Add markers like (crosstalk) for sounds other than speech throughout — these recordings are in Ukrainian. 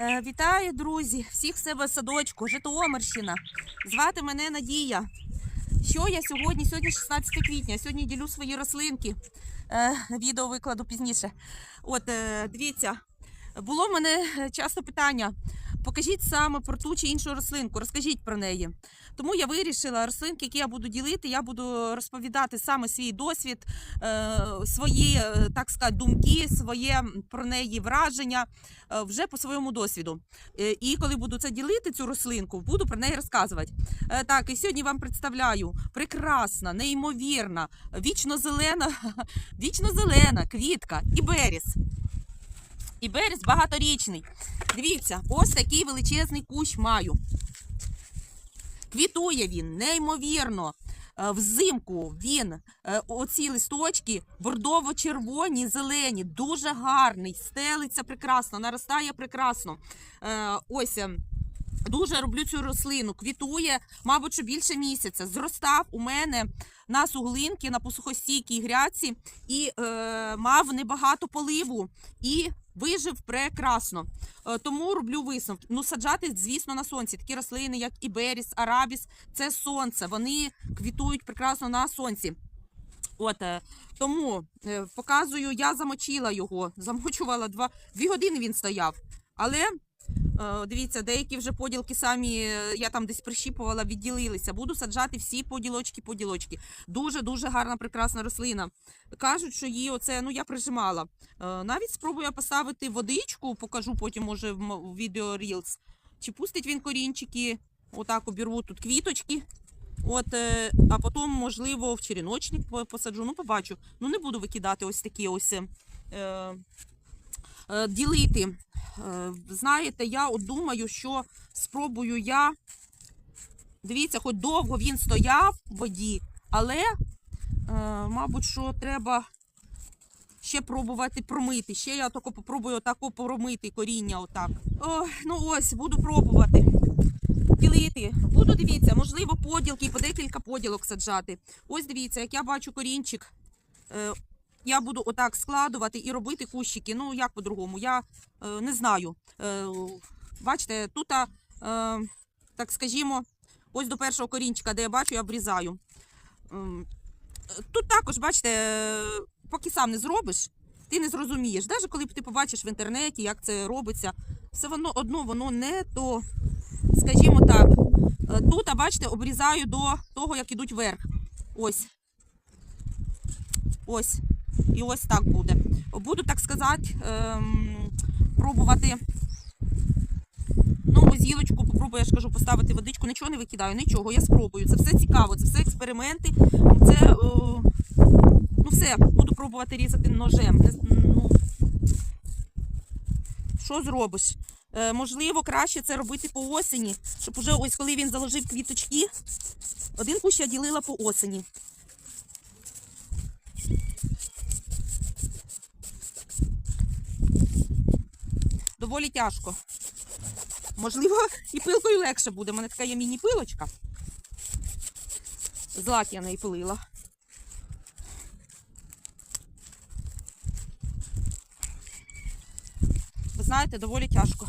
Е, Вітаю, друзі! Всіх себе в садочку, Житомирщина. Звати мене Надія. Що я сьогодні? Сьогодні 16 квітня. Сьогодні ділю свої рослинки. Е, Відео викладу пізніше. От, е, дивіться, було в мене часто питання. Покажіть саме про ту чи іншу рослинку, розкажіть про неї. Тому я вирішила рослинки, які я буду ділити, я буду розповідати саме свій досвід, е, свої, е, так сказати, думки, своє про неї враження е, вже по своєму досвіду. І коли буду це ділити, цю рослинку, буду про неї розказувати. Так, і сьогодні вам представляю прекрасна, неймовірна, вічно-зелена, (laughs) вічно-зелена квітка Іберіс. Іберіс багаторічний. Дивіться, ось такий величезний кущ маю. Квітує він неймовірно. Е, Взимку він е, оці листочки бордово-червоні, зелені, дуже гарний, стелиться прекрасно, наростає прекрасно. Е, Ось. е, Дуже люблю цю рослину. Квітує, мабуть, що більше місяця. Зростав у мене на суглинки, на посухостійкій грядці і е, мав небагато поливу і вижив прекрасно. Е, тому роблю висновки. Ну, саджати, звісно, на сонці. Такі рослини, як Іберіс, Арабіс, це сонце. Вони квітують прекрасно на сонці. От е, тому е, показую, я замочила його, замочувала два дві години. Він стояв. Але дивіться, деякі вже поділки самі е, я там десь прищіпувала, відділилися. Буду саджати всі поділочки, поділочки. Дуже дуже гарна, прекрасна рослина. Кажуть, що її оце ну я прижимала. Е, навіть спробую поставити водичку, покажу потім, може, в відео Reels. Чи пустить він корінчики, отак обірву тут квіточки. От, е, а потім, можливо, в черіночник посаджу. Ну, побачу. Ну, не буду викидати ось такі ось е, е, ділити. Е, знаєте, я от думаю, що спробую я. Дивіться, хоч довго він стояв в воді, але, е, мабуть, що треба ще пробувати промити. Ще я тако попробую отако промити коріння. Отак. Ой, ну ось, буду пробувати ділити. Буду дивіться, можливо, поділки, по декілька поділок саджати. Ось дивіться, як я бачу корінчик. Я буду отак складувати і робити кущики. Ну, як по-другому, я е, не знаю. Е, бачите, тут, е, так скажімо, ось до першого корінчика, де я бачу, я обрізаю. Е, Тут також, бачите, е, поки сам не зробиш, ти не зрозумієш. Навіть коли ти побачиш в інтернеті, як це робиться, все воно одно воно не то, скажімо так. Е, Тут, бачите, обрізаю до того, як ідуть вверх. Ось. Ось. І ось так буде. Буду, так сказати, ем, пробувати. Ну, ось попробую, я ж кажу, поставити водичку, нічого не викидаю, нічого, я спробую. Це все цікаво, це все експерименти. Це, о, ну все, буду пробувати різати ножем. Ну, що зробиш? Е, можливо, краще це робити по осені, щоб уже ось коли він заложив квіточки, один кущ я ділила по осені. Доволі тяжко. Можливо, і пилкою легше буде. У мене така є міні-пилочка. З лак я неї пилила. Ви знаєте, доволі тяжко.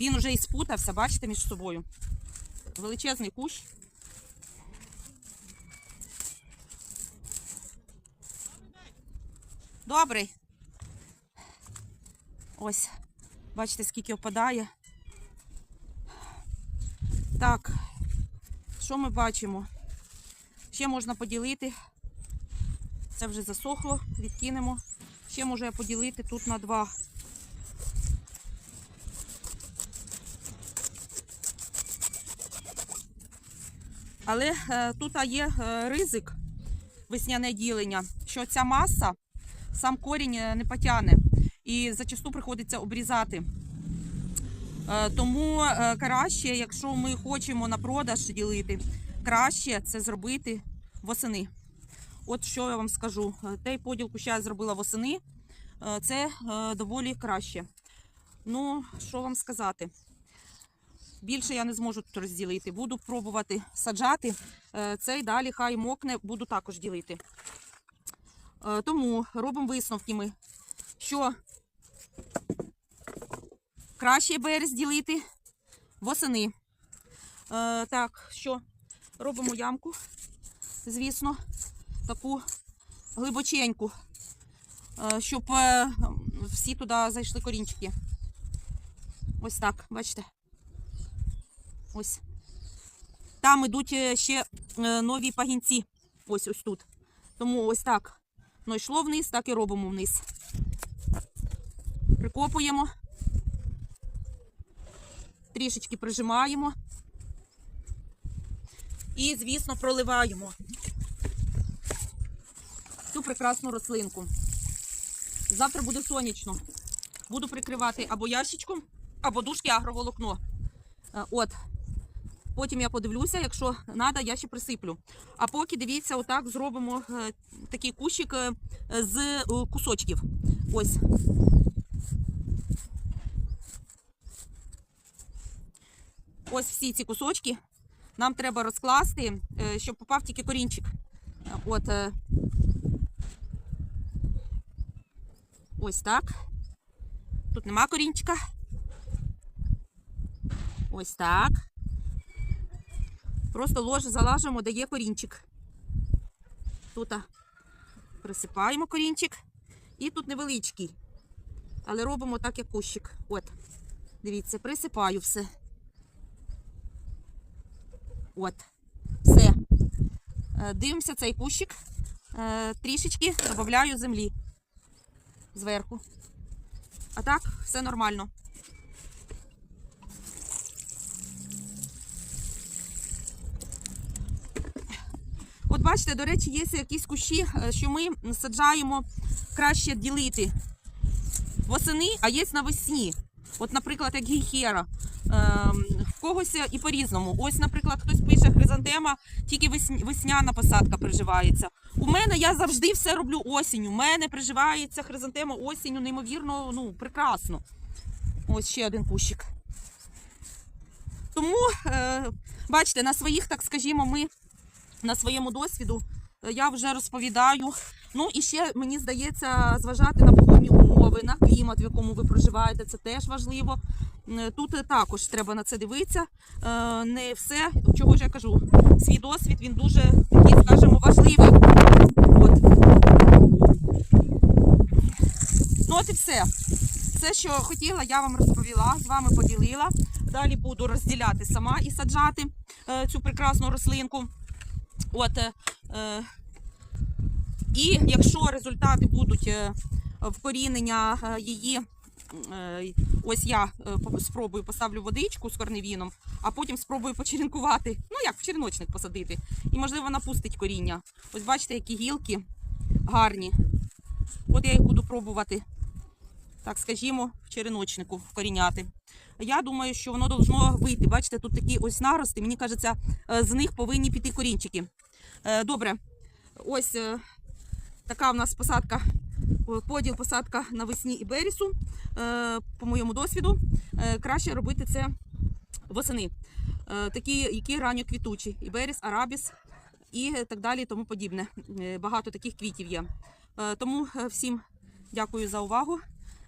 Він уже і спутався, бачите, між собою. Величезний кущ. Добрий. Ось, бачите, скільки опадає. Так, що ми бачимо? Ще можна поділити. Це вже засохло, відкинемо. Ще можу я поділити тут на два. Але е, тут є е, ризик весняне ділення, що ця маса сам корінь е, не потягне і зачасту приходиться обрізати. Тому краще, якщо ми хочемо на продаж ділити, краще це зробити восени. От що я вам скажу. Той поділку, що я зробила восени, це доволі краще. Ну, що вам сказати? Більше я не зможу тут розділити. Буду пробувати саджати. Е, Цей далі хай мокне, буду також ділити. Е, Тому робимо висновки ми, що краще берез ділити восени. Е, Так, що робимо ямку, звісно, таку глибоченьку, щоб всі туди зайшли корінчики. Ось так, бачите? Ось. Там ідуть е, ще е, нові пагінці. Ось ось тут. Тому ось так. Ну, йшло вниз, так і робимо вниз. Прикопуємо. Трішечки прижимаємо. І, звісно, проливаємо цю прекрасну рослинку. Завтра буде сонячно. Буду прикривати або ящичком, або дужки агроволокно. Е, От. Потім я подивлюся, якщо треба, я ще присиплю. А поки дивіться, отак зробимо е, такий кущик е, з е, кусочків. Ось. Ось всі ці кусочки нам треба розкласти, щоб попав тільки корінчик. От. Ось так. Тут нема корінчика. Ось так. Просто ложе залажимо, де є корінчик. Тут присипаємо корінчик. І тут невеличкий. Але робимо так, як кущик. От. Дивіться, присипаю все. От. Все. Е, Дивимося цей кущик. Е, Трішечки додаю землі зверху. А так, все нормально. От бачите, до речі, є якісь кущі, е, що ми саджаємо краще ділити восени, а є навесні. От, наприклад, як гейхера. Ем, в когось і по-різному. Ось, наприклад, хтось пише хризантема, тільки весняна посадка приживається. У мене я завжди все роблю осінню. У мене приживається хризантема осінню, неймовірно, ну, прекрасно. Ось ще один кущик. Тому, е, бачите, на своїх, так скажімо, ми на своєму досвіду е, я вже розповідаю. Ну і ще мені здається, зважати на погодні умови, на клімат, в якому ви проживаєте, це теж важливо. Е, Тут е, також треба на це дивитися. Не все, чого ж я кажу, свій досвід він дуже такий, скажімо, важливий. От. Ну от і все. Все, що хотіла, я вам розповіла, з вами поділила. Далі буду розділяти сама і саджати цю прекрасну рослинку. От, е, е, і якщо результати будуть е, вкорінення е, її, ось я спробую поставлю водичку з корневіном, а потім спробую почеренкувати, ну як в череночник посадити. І можливо напустить коріння. Ось бачите, які гілки гарні. От я їх буду пробувати, так скажімо, в череночнику вкоріняти. Я думаю, що воно должно вийти. Бачите, тут такі ось нарости. Мені кажеться, е, з них повинні піти корінчики. Е, Добре, ось е, така в нас посадка, поділ посадка навесні і берісу. По моєму досвіду, краще робити це восени. Такі, які ранньоквітучі. І беріс, арабіс і так далі, і тому подібне. Багато таких квітів є. Тому всім дякую за увагу